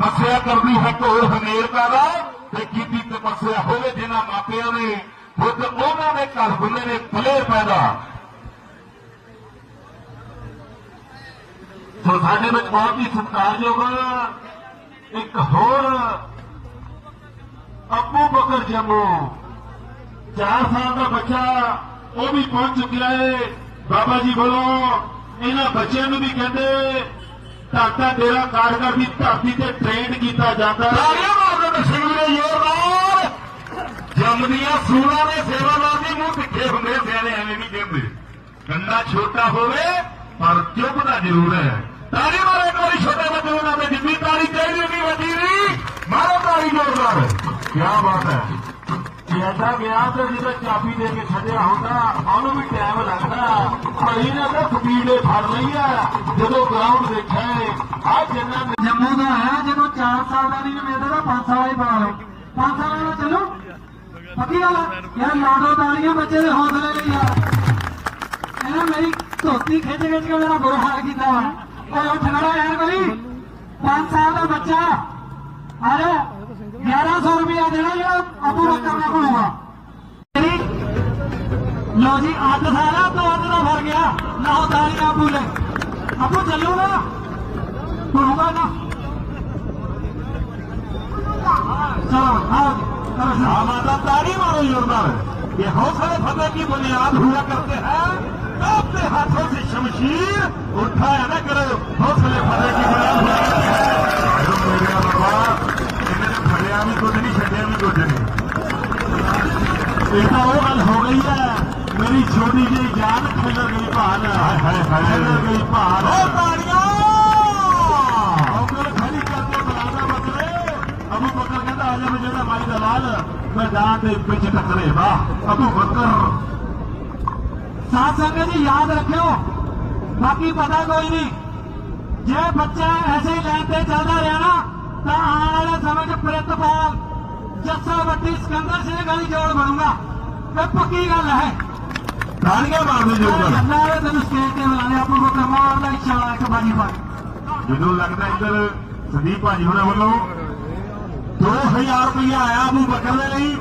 ਮੱਸਿਆ ਕਰਨੀ ਹੈ ਢੋਲ ਹਨੇਰਤਾ ਦਾ ਤੇ ਕੀਤੀ ਤਪੱਸਿਆ ਹੋਵੇ ਜਿਨ੍ਹਾਂ ਮਾਪਿਆਂ ਨੇ ਖੁਦ ਉਹਨਾਂ ਦੇ ਘਰ ਹੁੰਦੇ ਨੇ ਫਲੇਰ ਪੈਦਾ। ਸੋ ਸਾਡੇ ਵਿੱਚ ਬਹੁਤ ਹੀ ਸਤਿਕਾਰਯੋਗ ਇੱਕ ਹੋਰ ਅੱਬੂ ਬਕਰ ਜੰਮੂ। 4 ਸਾਲ ਦਾ ਬੱਚਾ, ਉਹ ਵੀ ਪਹੁੰਚ ਚੁੱਕਿਆ ਹੈ ਬਾਬਾ ਜੀ ਵੱਲੋਂ ਇਹਨਾਂ ਬੱਚਿਆਂ ਨੂੰ ਵੀ ਕਹਿੰਦੇ ਢਾਕਾ ਡੇਰਾ ਕਾਰਗਰ ਦੀ ਧਰਤੀ ਤੇ ਟ੍ਰੇਨ ਕੀਤਾ ਜਾਂਦਾ ਹੈ। ਸਾਰਿਆਂ ਮਾਰਦੇ ਤਸਵੀਰੇ ਜ਼ੋਰਦਾਰ ਜੰਮਦੀਆਂ ਸੂਰਾਂ ਦੇ ਸੇਵਾਦਾਰ ਦੇ ਮੂੰਹ ਤਿੱਖੇ ਹੁੰਦੇ ਸਿਆਣੇ ਐਵੇਂ ਨਹੀਂ ਕਹਿੰਦੇ। ਕੰਡਾ ਛੋਟਾ ਹੋਵੇ, ਪਰ ਚੁੱਪਦਾ ਜ਼ਰੂਰ ਹੈ। ਤਾੜੀ ਮਾਰੋ ਇੱਕ ਵਾਰੀ ਛੋਟੇ ਬੱਚੇ ਨੂੰ ਨਾਮੇ ਜਿੰਨੀ ਤਾੜੀ ਚਾਹੀਦੀ ਨਹੀਂ। ਵਜ਼ੀਰੀ ਮਾਰੋ ਤਾੜੀ ਜ਼ੋਰਦਾਰ। ਕੀ ਬਾਤ ਹੈ। ਜੇ ਗਿਆ ਤੇ ਜਿਹਦਾ ਚਾਬੀ ਦੇ ਕੇ ਛੱਡਿਆ ਹੁੰਦਾ, ਉਹਨੂੰ ਵੀ ਟਾਈਮ ਲੱਗਦਾ। ਭਾਈ ਨੇ ਤਾਂ ਸਪੀਡੇ ਫੜ ਲਈ ਆ, ਜਦੋਂ ਗਰਾਊਂਡ ਦੇਖਿਆ ਆ ਜਿੰਨਾ ਜੰਮੂ ਦਾ ਹੈ ਜਦੋਂ 4 ਸਾਲ ਦਾ ਨਹੀਂ ਮਿਲਦਾ ਤਾਂ 5 ਸਾਲ ਹੀ ਬਣਾ ਲਓ। 5 ਸਾਲ ਵਾਲਾ ਚਲੋ। ਪੱਕੀ ਗੱਲ ਯਾਰ ਲਾਡੋ ਤਾਲੀਆਂ ਬੱਚੇ ਦੇ ਹੌਸਲੇ ਲਈ ਯਾਰ ਇਹਨਾਂ ਮੇਰੀ ਧੋਤੀ ਖਿੱਚ ਖਿੱਚ ਕੇ ਮੇਰਾ ਬੁਰਾ ਹਾਲ ਕੀਤਾ ਵਾ। ਓਏ ਉੱਠ ਖੜਾ ਯਾਰ ਕੋਈ 5 ਸਾਲ ਦਾ ਬੱਚਾ। ਅਰੇ लो जी अद्ध सारा तो अद्ध ना भर गया ना ताली अबू ने अबू चलो ना होगा ना चलो आओ हमारा ताली मारो जोरदार ये हौसले फतेह की बुनियाद हुआ करते हैं आपके हाथों से शमशीर उठाया ना ਕਰਦੇ ਨੇ ਇਹ ਤਾਂ ਉਹ ਗੱਲ ਹੋ ਗਈ ਹੈ ਮੇਰੀ ਛੋਟੀ ਜਿਹੀ ਜਾਨ ਖਿਲਰ ਗਈ ਭਾਲ ਹਾਏ ਹਾਏ ਹਾਏ ਖਿਲਰ ਗਈ ਭਾਲ ਓ ਤਾੜੀਆਂ ਔਕਰ ਖਲੀ ਕਰਦੇ ਬਲਾਦਾ ਬਦਲੇ ਅਬੂ ਬਕਰ ਕਹਿੰਦਾ ਆ ਜਾ ਜਿਹੜਾ ਮਾਈ ਦਾ ਲਾਲ ਮੈਦਾਨ ਦੇ ਵਿੱਚ ਟੱਕਰੇ ਵਾਹ ਅਬੂ ਬਕਰ ਸਾਥ ਸੰਗਤ ਜੀ ਯਾਦ ਰੱਖਿਓ ਬਾਕੀ ਪਤਾ ਕੋਈ ਨਹੀਂ ਜੇ ਬੱਚਾ ਐਸੇ ਲੈਣ ਤੇ ਚੱਲਦਾ ਰਿਹਾ ਨਾ ਤਾਂ ਆਉਣ ਵਾਲੇ ਸਮੇਂ 'ਚ ਪ੍ਰਿਤ ਪਾ ਜੱਸਾ ਵੱਟੀ ਸਿਕੰਦਰ ਸਿੰਘ ਵਾਲੀ ਜੋੜ ਬਣੂਗਾ। ਇਹ ਪੱਕੀ ਗੱਲ ਹੈ। ਤਾਲੀਆਂ ਮਾਰਦੇ ਜੋਰ ਨਾਲ ਅੱਲਾ ਨੇ ਤੈਨੂੰ ਸਟੇਜ ਤੇ ਬੁਲਾ ਲਿਆ ਆਪੂ ਕੋ ਕਰਮਾਨ ਦਾ ਇਸ਼ਾਰਾ ਇੱਕ ਬਾਜੀ ਪਾ ਮੈਨੂੰ ਲੱਗਦਾ ਇੱਧਰ ਸੰਦੀਪ ਭਾਜੀ ਹੁਣਾਂ ਵੱਲੋਂ 2000 ਰੁਪਏ ਆਇਆ ਆਪੂ ਬਕਰ ਦੇ ਲਈ।